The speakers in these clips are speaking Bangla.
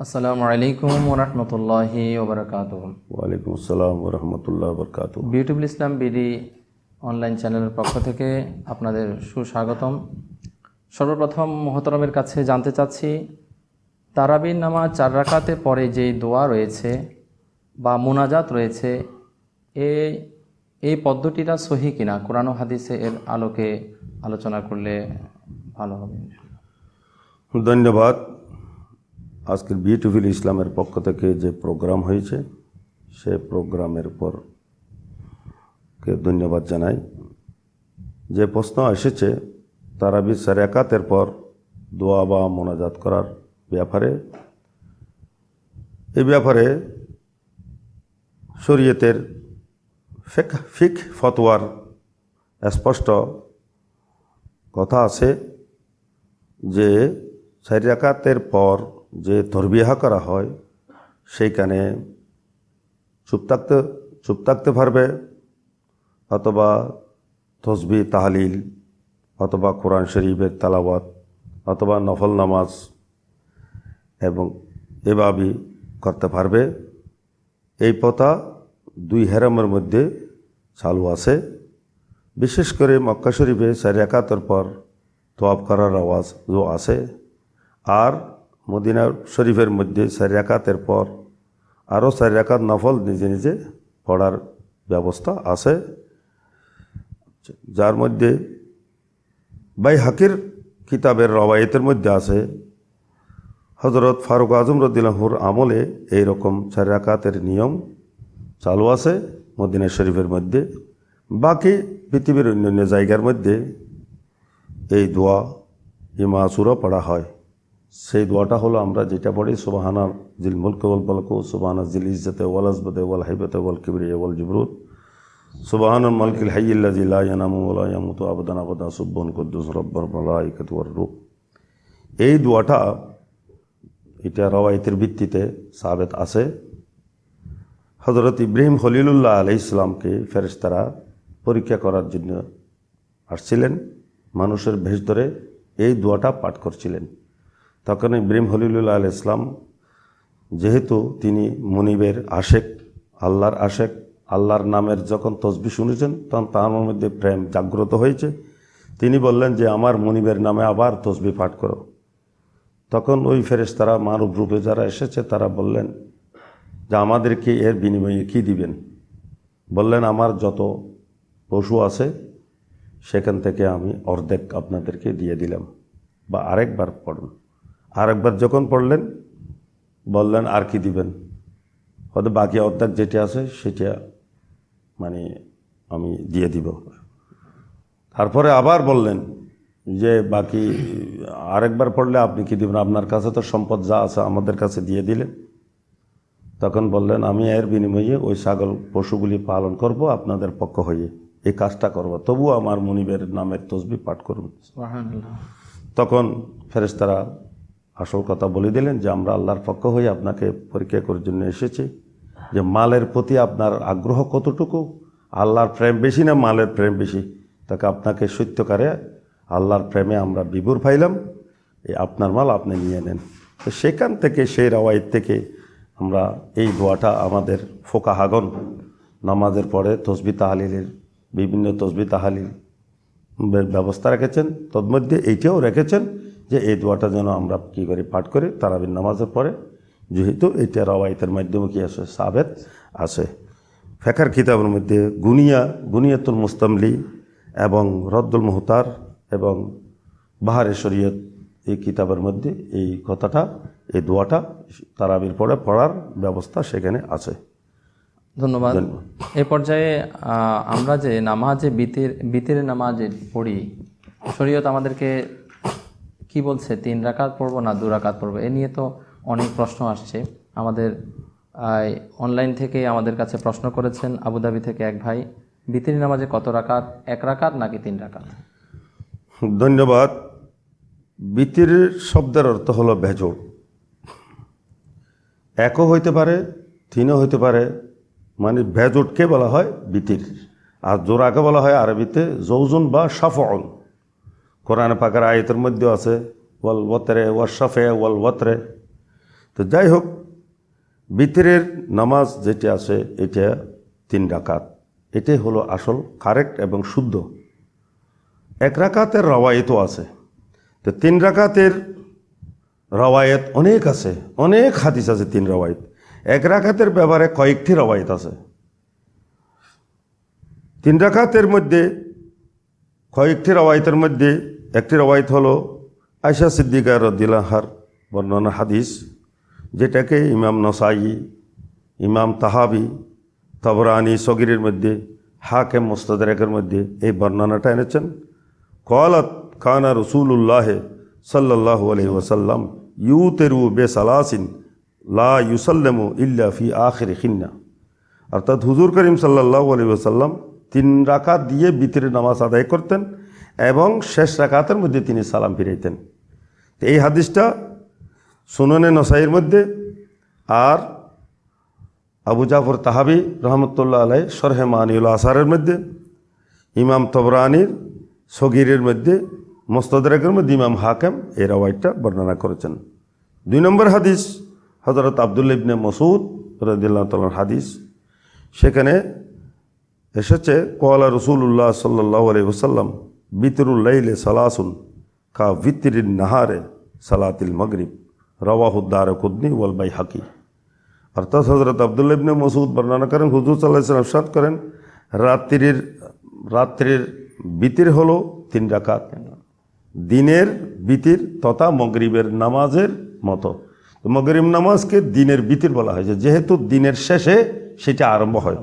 আসসালামু আলাইকুম ওরহমতুল্লাহি ওবরাকাত ওয়ালাইকুম আসসালাম রহমতুল্লাহ বরকাত বিউটিফুল ইসলাম বিডি অনলাইন চ্যানেলের পক্ষ থেকে আপনাদের সুস্বাগতম। সর্বপ্রথম মোহতরমের কাছে জানতে চাচ্ছি তারাবির নামা চার রাকাতে পরে যেই দোয়া রয়েছে বা মোনাজাত রয়েছে এ এই পদ্ধতিটা সহি কিনা? কোরআন হাদিসে এর আলোকে আলোচনা করলে ভালো হবে। ধন্যবাদ। আজকের বিউটিফুল ইসলামের পক্ষ থেকে যে প্রোগ্রাম হয়েছে, সে প্রোগ্রামের পর কে ধন্যবাদ জানাই। যে প্রশ্ন এসেছে, তারাবি সারেকাতের পর দোয়া বা মোনাজাত করার ব্যাপারে। এ ব্যাপারে শরীয়তের ফিক ফিক ফতোয়ার স্পষ্ট কথা আছে যে, চারি রাকাতের পর যে তরবিহা করা হয়, সেইখানে চুপ থাকতে চুপ থাকতে পারবে, অথবা তসবি, তাহলিল, অথবা কোরআন শরীফের তালাওয়াত, অথবা নফল নামাজ এবং এভাবেই করতে পারবে। এই পথা দুই হেরামের মধ্যে চালু আছে। বিশেষ করে মক্কা শরীফে চারি একাত্তর পর তোয়াব করার আওয়াজ আছে। আর মদিনা শরীফের মধ্যে চারি একাতের পর আরও চারি একাত নফল নিজে নিজে পড়ার ব্যবস্থা আছে। যার মধ্যে বাই হাকির কিতাবের রবায়তের মধ্যে আছে। হজরত ফারুক আজম রদ্দিল্লাহুর আমলে এই রকম চারি রাকাতের নিয়ম চালু আছে মদিনা শরীফের মধ্যে। বাকি পৃথিবীর অন্যান্য জায়গার মধ্যে এই দোয়া ইমাসুরা পড়া হয়। সেই দোয়াটা হলো আমরা যেটা পড়ি, সুবাহানা জিল মুলক ওয়াল বলক সুবাহানা জিল ইজ্জতে ওয়াল আজবতে ওয়াল হাইবতে ওয়াল কিবরি ওয়াল জিবরুত। সুবাহান মালকিল হাইয়িল্লা জিলা ইয়ানামু ওয়ালা ইয়ামুতু আবদান আবদা সুব্বন কুদ্দুস রব্বর মালাইকাতু ওয়ার রূহ। এই দোয়াটা, এটা রওয়ায়তের ভিত্তিতে সাবেত আছে। হজরত ইব্রাহিম খলিলুল্লাহ আলাই ইসলামকে ফেরেশতারা পরীক্ষা করার জন্য আসছিলেন। মানুষের ভেষ ধরে এই দোয়াটা পাঠ করছিলেন। তখন ইব্রাহিম খলিলুল্লাহ আল ইসলাম যেহেতু তিনি মনিবের আশেক, আল্লাহর আশেক, আল্লাহর নামের যখন তসবি শুনেছেন, তখন তার মধ্যে প্রেম জাগ্রত হয়েছে। তিনি বললেন যে, আমার মনিবের নামে আবার তসবি পাঠ করো। তখন ওই ফেরেশতারা মানব রূপে যারা এসেছে, তারা বললেন, যে, আমাদেরকে এর বিনিময়ে কী দিবেন? বললেন, আমার যত পশু আছে, সেখান থেকে আমি অর্ধেক আপনাদেরকে দিয়ে দিলাম। বা আরেকবার পড়ুন। আরেকবার যখন পড়লেন বললেন আর কি দিবেন? হয়তো বাকি অর্ধেক যেটা আছে সেটা মানে আমি দিয়ে দিব। তারপরে আবার বললেন যে বাকি আরেকবার পড়লে আপনি কি দিবেন? আপনার কাছে তো সম্পদ যা আছে আমাদের কাছে দিয়ে দিলেন। তখন বললেন আমি এর বিনিময়ে ওই ছাগল পশুগুলি পালন করব আপনাদের পক্ষ হয়ে। এই কাজটা করব। তবুও আমার মনিবের নামের তসবি পাঠ করুন। তখন ফেরেশতারা আসল কথা বলে দিলেন যে আমরা আল্লাহর পক্ষ হয়ে আপনাকে পরীক্ষা করার জন্য এসেছি, যে মালের প্রতি আপনার আগ্রহ কতটুকু? আল্লাহর প্রেম বেশি না মালের প্রেম বেশি? তাকে আপনাকে সত্যকারে আল্লাহর প্রেমে আমরা বিভোর পাইলাম, এই আপনার মাল আপনি নিয়ে নেন। তো সেখান থেকে, সেই রাওয়ায়ত থেকে আমরা এই দোয়াটা আমাদের ফোকাহাগন নামাজের পরে তসবি তাহালিলের, বিভিন্ন তসবি তাহালিল ব্যবস্থা রেখেছেন, তন্মধ্যে এইটাও রেখেছেন যে এই দোয়াটা যেন আমরা কী করি পাঠ করি তারাবির নামাজের পরে যেহেতু এটা রওয়ায়তের মাধ্যমে কি আছে সাবেত আছে ফেকার কিতাবের মধ্যে গুনিয়া গুনিয়াতুল মুস্তামলি এবং রদ্দুল মুহতার এবং বাহারে শরীয়ত এই কিতাবের মধ্যে এই কথাটা এই দোয়াটা তারাবির পরে পড়ার ব্যবস্থা সেখানে আছে। ধন্যবাদ। ধন্যবাদ। এ পর্যায়ে আমরা যে নামাজে বিতের বিতির নামাজে পড়ি শরীয়ত আমাদেরকে কি বলছে? তিন রাকাত পড়ব না দু রাকাত পড়ব? এ নিয়ে তো অনেক প্রশ্ন আসছে। আমাদের অনলাইন থেকে আমাদের কাছে প্রশ্ন করেছেন আবুধাবি থেকে এক ভাই, বিতির নামাজে কত রাকাত? এক রাকাত নাকি তিন রাকাত? ধন্যবাদ। বিতির শব্দের অর্থ হলো বেজোড় একও হইতে পারে, তিনও হইতে পারে মানে ভেজোটকে বলা হয় বিতির। আর জোড়াকে বলা হয় আরবিতে জৌজুন বা সাফল কোরআন পাকের আয়তের মধ্যেও আছে, ওয়াল ওয়াতরে ওয়াল শাফে, ওয়াল ওয়াতরে। তো যাই হোক, বিতরের নামাজ যেটা আছে, এটা তিন রাকাত। এটাই হলো আসল, কারেক্ট এবং শুদ্ধ। এক রাকাতের রওয়ায়তও আছে। তো তিন রাকাতের রওয়ায়ত অনেক আছে, অনেক হাদিস আছে তিন রওয়ায়ত। এক রাকাতের ব্যাপারে কয়েকটি রওয়ায়ত আছে। তিন রাকাতের মধ্যে, কয়েকটি রওয়ায়তের মধ্যে একটি রওয়ায়ত হলো আয়সা সিদ্দিকা রদিলাহার বর্ণনা হাদিস, যেটাকে ইমাম নসাই ইমাম তাহাবি, তবরানি, সগিরের মধ্যে, হাকেম মোস্তাদারেকের মধ্যে এই বর্ণনাটা এনেছেন। কলাত খানা রসুল্লাহ সাল্লাহ আলহি ওসাল্লাম ইউ তেরু বে সালাসিন লা ইউসাল্লামু ইল্লা ফি আখির খিন্না। অর্থাৎ হুজুর করিম সাল্লাহ আলী ওসাল্লাম তিন রাকাত দিয়ে বিতরের নামাজ আদায় করতেন। এবং শেষ রাকাতের মধ্যে তিনি সালাম ফিরাইতেন। এই হাদিসটা সুননে নসাইয়ের মধ্যে আর আবু জাফর তাহাবি রহমতুল্লাহ আলাই সরহে মানিউল আসারের মধ্যে, ইমাম তবরানির সগিরের মধ্যে, মোস্তদরেকের মধ্যে ইমাম হাকেম এই রওয়াইটটা বর্ণনা করেছেন। দুই নম্বর হাদিস হজরত আবদুল্লা ইবনে মসুদ রদিল্লাহ তালার হাদিস। সেখানে এসেছে কোয়ালা রসুল্লাহ সাল্লাহ আলাই ওসাল্লাম বিতরুল্লাইলে সালাসুন কা ভিত্তির নাহারে সালাতিল মগরিব। রওয়াহুদ্দার কুদ্নি ওয়াল বাই হাকি অর্থাৎ হজরত আবদুল্লা ইবনে মসুদ বর্ণনা করেন হুজুর সাল্লাহ সাল্লাম সাদ করেন রাত্রির রাত্রির বিতির হলো তিন রাকাত। দিনের বিতির তথা মগরিবের নামাজের মতো। তো মগরিব নামাজকে দিনের বিতির বলা হয়েছে যেহেতু দিনের শেষে সেটা আরম্ভ হয়।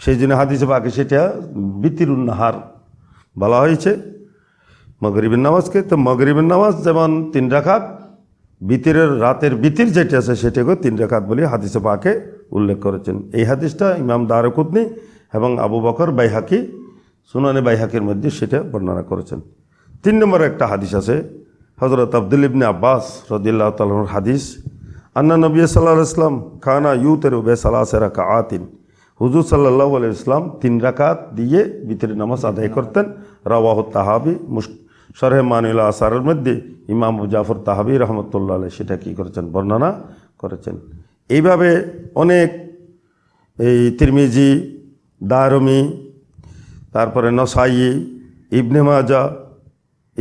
সেই জন্য হাদিসে বাকি সেটা বিতির উন্নাহার বলা হয়েছে, মগরিবের নামাজকে, তো মগরিবের নামাজ যেমন তিন রাখাত বিতিরের রাতের বিতির যেটি আছে সেটাকেও তিন রেখাত বলে হাদিসে পাকে উল্লেখ করেছেন। এই হাদিসটা ইমাম দারকুতনি এবং আবু বকর বাইহাকি, সুনানে বাইহাকির মধ্যে সেটা বর্ণনা করেছেন। তিন নম্বর একটা হাদিস আছে হজরত আব্দুল ইবনে আব্বাস রদিল্লাহ তালর হাদিস, আন্না নবী সাল্লাহ ইসলাম খানা ইউতের বে সালাসেরা কা আতিন হুজুর সাল্লাহ আলি ইসলাম তিন রাকাত দিয়ে বিতরে নামাজ আদায় করতেন। রাওয়াহ তাহাবি সরহে মানুল্লাহ আসারের মধ্যে ইমাম জাফর তাহাবি রহমতুল্লাহ সেটা কী করেছেন? বর্ণনা করেছেন। এইভাবে অনেক এই তিরমিজি, দারমি, তারপরে নসাই, ইবনে মাজা,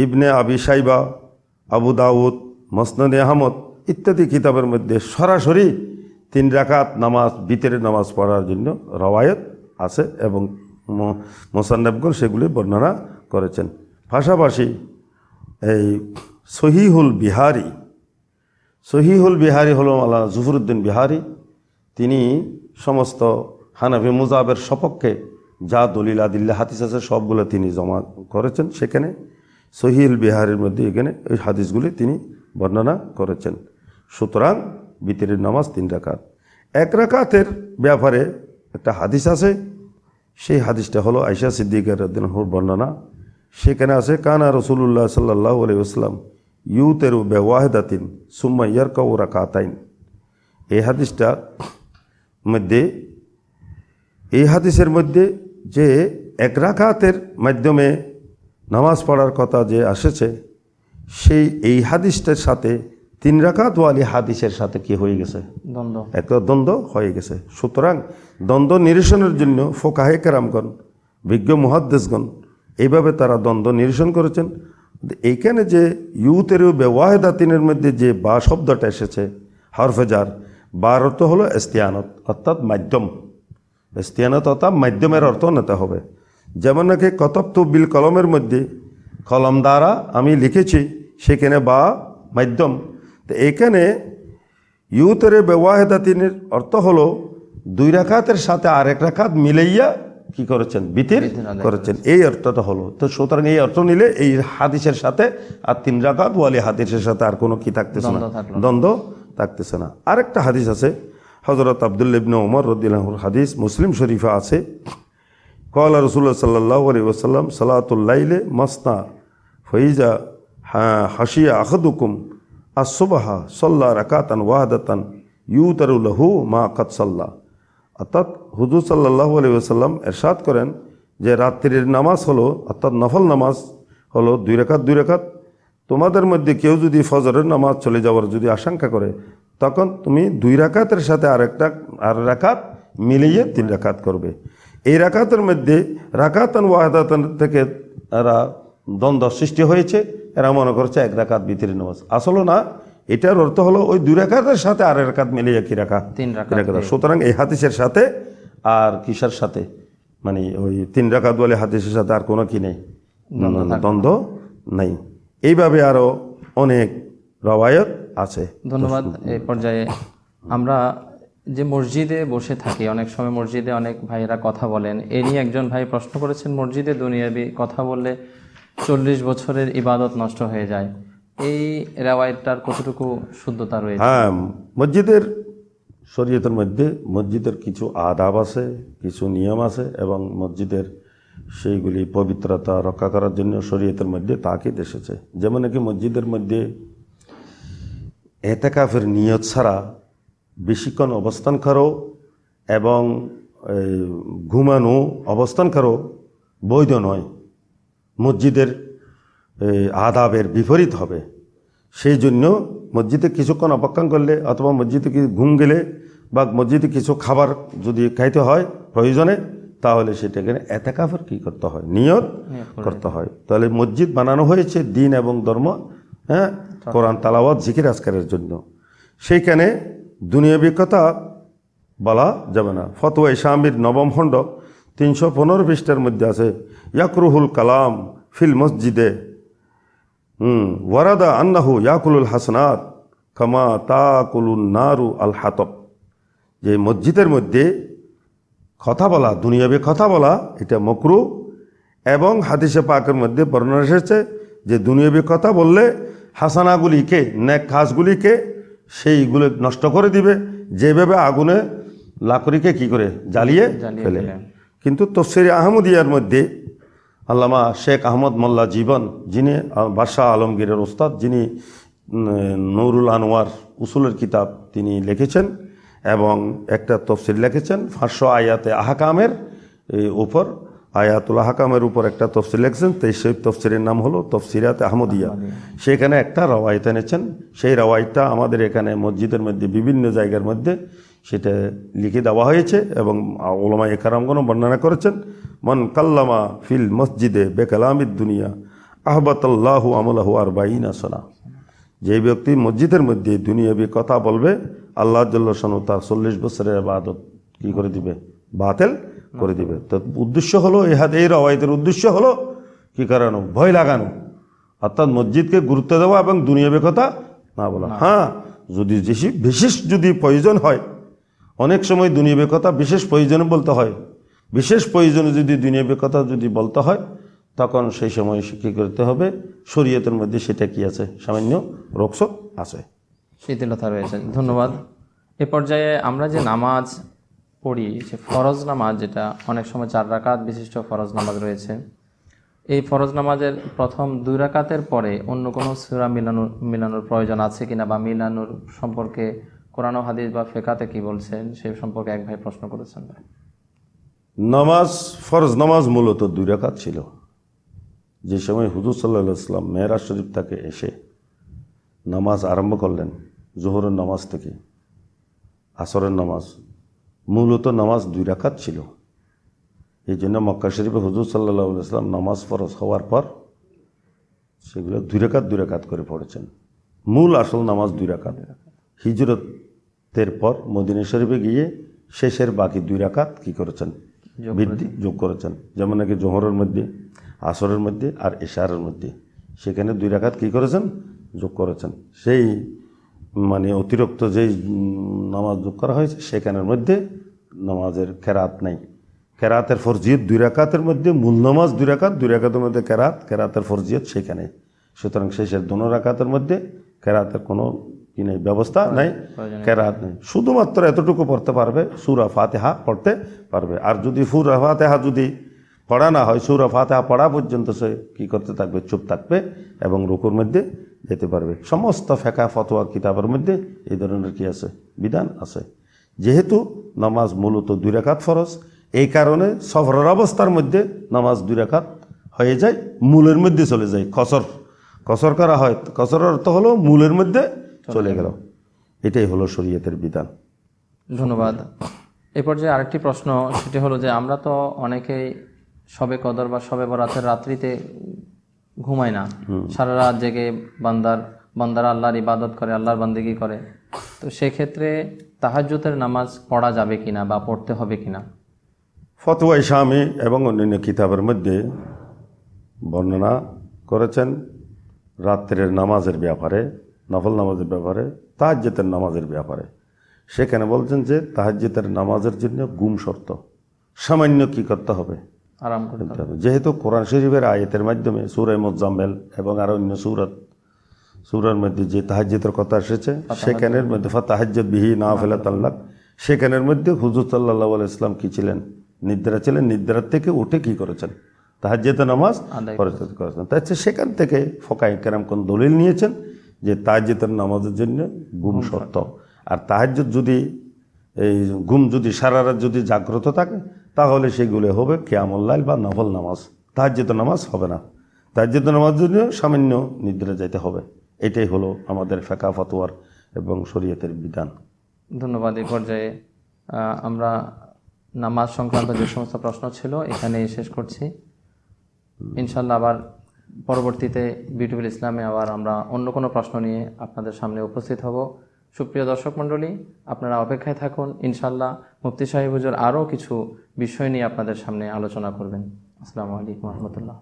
ইবনে আবি সাইবা, আবু দাউদ, মসনদ আহমদ ইত্যাদি কিতাবের মধ্যে সরাসরি তিন রাকাত নামাজ, বিতের নামাজ পড়ার জন্য রওয়ায়ত আছে এবং মোসান্নবগণ সেগুলি বর্ণনা করেছেন। পাশাপাশি এই সহিহুল বিহারি সহিহুল বিহারি হল আল্লাহ জুফরুদ্দিন বিহারি। তিনি সমস্ত হানাফি মুজাবের সপক্ষে যা দলিল, আদিল্লা, হাদিস আছে, সবগুলো তিনি জমা করেছেন সেখানে। সহিল বিহারের মধ্যে এখানে ওই হাদিসগুলি তিনি বর্ণনা করেছেন। সুতরাং বিতিরের নামাজ তিন রাকাত। এক রাকাতের ব্যাপারে একটা হাদিস আছে। সেই হাদিসটা হলো আয়সা সিদ্দিকের বর্ণনা। সেখানে আছে কানা রসুল্লাহ সাল্লাহ আলি আসলাম ইউতেরু বেওয়াহেদাতিন সুম্মা ইয়ারকাউ রাকাতাইন। এই হাদিসটা মধ্যে এই হাদিসের মধ্যে যে এক রাকাতের মাধ্যমে নামাজ পড়ার কথা যে আসেছে সেই এই হাদিসটার সাথে তিন রাকাত ওয়ালি হাদিসের সাথে কি হয়ে গেছে? দ্বন্দ্ব। একটা দ্বন্দ্ব হয়ে গেছে। সুতরাং দ্বন্দ্ব নিরসনের জন্য ফোকাহে কেরামগণ বিজ্ঞ মহাদ্দেশগণ এইভাবে তারা দ্বন্দ্ব নিরসন করেছেন। এইখানে যে ইউতের বেওয়াহেদাতিনের মধ্যে যে বা শব্দটা এসেছে, হরফেজার, বার অর্থ হলো এস্তিয়ানত, অর্থাৎ মাধ্যম। এস্তিয়ানত অর্থাৎ মাধ্যমের অর্থ নিতে হবে। যেমন নাকি কতপ্ত বিল কলমের মধ্যে কলম দ্বারা আমি লিখেছি, সেখানে বা মাধ্যম। তো এখানে ইউতের বেওয়াহেদাতিনের অর্থ হলো দুই রাখাতের সাথে আরেক রাখাত মিলাইয়া কি করেছেন? বিতির করেছেন। এই অর্থটা হলো। তো সুতরাং এই অর্থ নিলে এই হাদিসের সাথে আর তিন রাকাত ওয়ালি হাদিসের সাথে আর কোনো কি থাকতেছে না। দ্বন্দ্ব থাকতেছে না। আরেকটা হাদিস আছে। হজরত আবদুল্লা ইবনে ওমর রদিল্লাহুর হাদিস মুসলিম শরীফা আছে। কলা রসুল্লাহ সাল্লাহ আলী ওসাল্লাম সালাতুল্লাইলে ফৈজা ফইজা হাসিয়া আখদুকুম আসুবাহা সল্লা রাকাতান ওয়াহাদাতান ইউতারুল্লাহু মা কাত সাল্লাহ অর্থাৎ হুজুর সাল্লাহ আলী ওসাল্লাম এরশাদ করেন যে রাত্রির নামাজ হলো, অর্থাৎ নফল নামাজ হলো দুই রেখাত দুই রেখাত। তোমাদের মধ্যে কেউ যদি ফজরের নামাজ চলে যাওয়ার যদি আশঙ্কা করে, তখন তুমি দুই রাকাতের সাথে আরেকটা, আর রাকাত মিলিয়ে তিন রাকাত করবে। এই রাকাতের মধ্যে রাকাতান ওয়াহাদাতান থেকে এরা দ্বন্দ্ব সৃষ্টি হয়েছে। এরা মনে করছে এক রাকাত বিতির নামাজ। আসলে না এটার অর্থ হলো ওই দুই রাকাতের সাথে আর রাকাত মিলিয়ে কি রাখা? তিন রাকাত সুতরাং এই হাদিসের সাথে আর কিসের সাথে? মানে ওই তিন রাকাত বলে হাদিসের সাথে আর কোনো কি নেই? দ্বন্দ্ব নেই। এইভাবে আরও অনেক রবায়ত আছে। ধন্যবাদ। এই পর্যায়ে আমরা যে মসজিদে বসে থাকি অনেক সময় মসজিদে অনেক ভাইয়েরা কথা বলেন এ নিয়ে একজন ভাই প্রশ্ন করেছেন মসজিদে দুনিয়াবি কথা বললে চল্লিশ বছরের ইবাদত নষ্ট হয়ে যায়। এই রেওয়ায়তটার কতটুকু শুদ্ধতা রয়েছে? হ্যাঁ মসজিদের শরীয়তের মধ্যে মসজিদের কিছু আদাব আছে, কিছু নিয়ম আছে এবং মসজিদের সেইগুলি পবিত্রতা রক্ষা করার জন্য শরীয়তের মধ্যে তাকিদ এসেছে। যেমন নাকি মসজিদের মধ্যে এতেকাফের নিয়ত ছাড়া বেশিক্ষণ অবস্থান করো এবং ঘুমানো অবস্থান করো বৈধ নয়। মসজিদের আদাবের বিপরীত হবে। সেই জন্য মসজিদে কিছুক্ষণ অপেক্ষা করলে অথবা মসজিদে কি ঘুম গেলে বা মসজিদে কিছু খাবার যদি খাইতে হয় প্রয়োজনে তাহলে সেটাকে এতেকাফের কী করতে হয়? নিয়ত করতে হয়। তাহলে মসজিদ বানানো হয়েছে দিন এবং ধর্ম হ্যাঁ? কোরআন তালাওয়াত জিকির আজকারের জন্য। সেইখানে দুনিয়াবি কথা বলা যাবে না। ফতোয়া ইসলামীর নবম খণ্ড তিনশো পনেরো পৃষ্ঠার মধ্যে আছে ইয়াকরুহুল কালাম ফিল মসজিদে। হুম ওয়ারাদা আন্নাহু ইয়াকুলুল হাসনাত কামা তাকুলুন নারু আল হাতব যে মসজিদের মধ্যে কথা বলা দুনিয়াবে কথা বলা এটা মকরু এবং হাদিসে পাকের মধ্যে বর্ণনা এসেছে যে দুনিয়াবি কথা বললে হাসানাগুলিকে ন্যাক কাজগুলিকে সেইগুলো নষ্ট করে দিবে যেভাবে আগুনে লাকড়িকে কি করে জ্বালিয়ে ফেলে। কিন্তু তফসির আহমদিয়ার মধ্যে আল্লামা শেখ আহমদ মোল্লা জীবন যিনি বাদশাহ আলমগীরের ওস্তাদ যিনি নুরুল আনোয়ার উসুলের কিতাব তিনি লিখেছেন এবং একটা তফসিল লিখেছেন ফাঁসশো আয়াতে আহাকামের উপর আয়াতুল আহাকামের উপর একটা তফসিল লিখেছেন তো সেই তফসিরের নাম হলো তফসিরাতে আহমদিয়া। সেখানে একটা রওয়ায়ত এনেছেন সেই রওয়ায়তটা আমাদের এখানে মসজিদের মধ্যে বিভিন্ন জায়গার মধ্যে সেটা লিখে দেওয়া হয়েছে এবং ওলামা একারামগণও বর্ণনা করেছেন। মন কাল্লামা ফিল মসজিদে বেকালামিদ দুনিয়া আহবাতাল্লাহ আমলাহু আর বাইনা সোনা। যে ব্যক্তি মসজিদের মধ্যে দুনিয়াবি কথা বলবে আল্লাহ জল্লাহসানু তার চল্লিশ বছরের আবাদত কি করে দিবে? বাতিল করে দিবে। তো উদ্দেশ্য হলো এই হাত এই রওয়ায়তের উদ্দেশ্য হলো কি করানো? ভয় লাগানো। অর্থাৎ মসজিদকে গুরুত্ব দেওয়া এবং দুনিয়াবি কথা না বলা। হ্যাঁ যদি বেশি বিশেষ যদি প্রয়োজন হয় অনেক সময় দুনিয়াবি কথা বিশেষ প্রয়োজনে বলতে হয়। বিশেষ প্রয়োজনে যদি দুনিয়াবি কথা যদি বলতে হয়, তখন সেই সময় কী করতে হবে। শরীয়তের মধ্যে সেটা কি আছে? সামান্য রোকসক আছে। শিথিলতা রয়েছে। ধন্যবাদ। এ পর্যায়ে আমরা যে নামাজ পড়ি, সে ফরজ নামাজ, যেটা অনেক সময় চার রাকাত বিশিষ্ট ফরজ নামাজ রয়েছে, এই ফরজ নামাজের প্রথম দুই রাকাতের পরে অন্য কোনো সুরা মিলানোর মিলানোর প্রয়োজন আছে কিনা বা মিলানোর সম্পর্কে কোরআন হাদিস বা ফেকাতে কি বলছেন, সে সম্পর্কে এক ভাই প্রশ্ন করেছেন। নামাজ, ফরজ নামাজ মূলত দুই রাকাত ছিল। যে সময় হুজুর সাল্লাহ ইসলাম মেহরাজ শরীফ তাকে এসে নামাজ আরম্ভ করলেন, জোহরের নামাজ থেকে। আসরের নামাজ মূলত নামাজ দুই রাকাত ছিল। এই জন্য মক্কা শরীফে হুজুর সাল্লাহ ইসলাম নামাজ ফরজ হওয়ার পর সেগুলো দুই রাকাত দুই রাকাত করে পড়েছেন। মূল আসল নামাজ দুই রাকাত। হিজরতের পর মদিনা শরীফে গিয়ে শেষের বাকি দুই রাকাত কি করেছেন? বৃদ্ধি যোগ করেছেন। যেমন নাকি জোহরের মধ্যে আসরের মধ্যে আর এশারের মধ্যে। সেখানে দুই রাকাত কী করেছেন? যোগ করেছেন। সেই মানে অতিরিক্ত যেই নামাজ যোগ করা হয়েছে সেখানের মধ্যে নামাজের খেরাত নাই। কেরাতের ফরজিয়ত দুই রাকাতের মধ্যে মূল নামাজ দুই রাকাত দুই রাকাতের মধ্যে কেরাত কেরাতের ফরজিয়ত সেখানে। সুতরাং শেষের দোনো রাকাতের মধ্যে কেরাতের কোনো কি নেই ব্যবস্থা নাই। কেরাত নেই। শুধুমাত্র এতটুকু পড়তে পারবে সুরা ফাতেহা পড়তে পারবে। আর যদি সুরা ফাতেহা যদি পড়া না হয় সুরা ফাতেহা পড়া পর্যন্ত সে কী করতে থাকবে চুপ থাকবে এবং রুকুর মধ্যে যেতে পারবে। সমস্ত ফেকা ফতোয়া কিতাবের মধ্যে এই ধরনের কি আছে? বিধান আছে। যেহেতু নামাজ মূলত দুই রাকাত ফরজ এই কারণে সফরের অবস্থার মধ্যে নামাজ দুই রাকাত হয়ে যায় মূলের মধ্যে চলে যায় কসর। কসর করা হয় কসরের অর্থ হলো মূলের মধ্যে চলে গেল। এটাই হলো শরীয়তের বিধান। ধন্যবাদ। এ পর্যায়ে আরেকটি প্রশ্ন সেটি হলো যে আমরা তো অনেকেই সবে কদর বা সবে বরাতের রাত্রিতে ঘুমাই না। সারা রাত জেগে বান্দার বান্দারা আল্লাহর ইবাদত করে আল্লাহর বান্দিগি করে। তো সেক্ষেত্রে তাহাজ্জুতের নামাজ পড়া যাবে কিনা বা পড়তে হবে কিনা? ফতোয়া ইসলামী এবং অন্যান্য কিতাবের মধ্যে বর্ণনা করেছেন। রাত্রের নামাজের ব্যাপারে নফল নামাজের ব্যাপারে তাহাজ্যতের নামাজের ব্যাপারে। সেখানে বলছেন যে তাহাজ্যতের নামাজের জন্য গুম শর্ত। সামান্য কি করতে হবে? আরাম করতে হবে। যেহেতু কোরআন শরীফের আয়াতের মাধ্যমে সুরাই মোজাম্মেল এবং আরও অন্য সুরত সুরার মধ্যে যে তাহাজ্যতের কথা এসেছে সেখানের মধ্যে তাহাজ্যত বিহি না ফেলা তাল্লাক সেখানের মধ্যে হুজুর সাল্লাহ ইসলাম কি ছিলেন? নিদ্রা ছিলেন। নিদ্রার থেকে উঠে কি করেছেন? তাহাজ্যত নামাজ করেছেন। তাই সেখান থেকে ফোকাই কেরাম কোন দলিল নিয়েছেন? যে তাহাজ্যতের নামাজের জন্য গুম শর্ত। আর তাহাজ্যত যদি এই ঘুম যদি সারা রাত যদি জাগ্রত থাকে তাহলে সেগুলো হবে কেয়ামুল্লাইল বা নফল নামাজ। তাহাজ্যত নামাজ হবে না। তাহাজ্যত নামাজ জন্য সামান্য নিদ্রা যাইতে হবে। এটাই হলো আমাদের ফেকা ফতোয়ার এবং শরীয়তের বিধান। ধন্যবাদ। এই পর্যায়ে আমরা নামাজ সংক্রান্ত যে সমস্ত প্রশ্ন ছিল এখানে শেষ করছি। ইনশাল্লাহ আবার পরবর্তীতে বিউটিফুল ইসলামে আবার আমরা অন্য কোনো প্রশ্ন নিয়ে আপনাদের সামনে উপস্থিত হব। সুপ্রিয় দর্শক মণ্ডলী, আপনারা অপেক্ষায় থাকুন। ইনশাল্লাহ মুফতি সাহেব হুজুর আরও কিছু বিষয় নিয়ে আপনাদের সামনে আলোচনা করবেন। আসসালামু আলাইকুম রহমতুল্লাহ।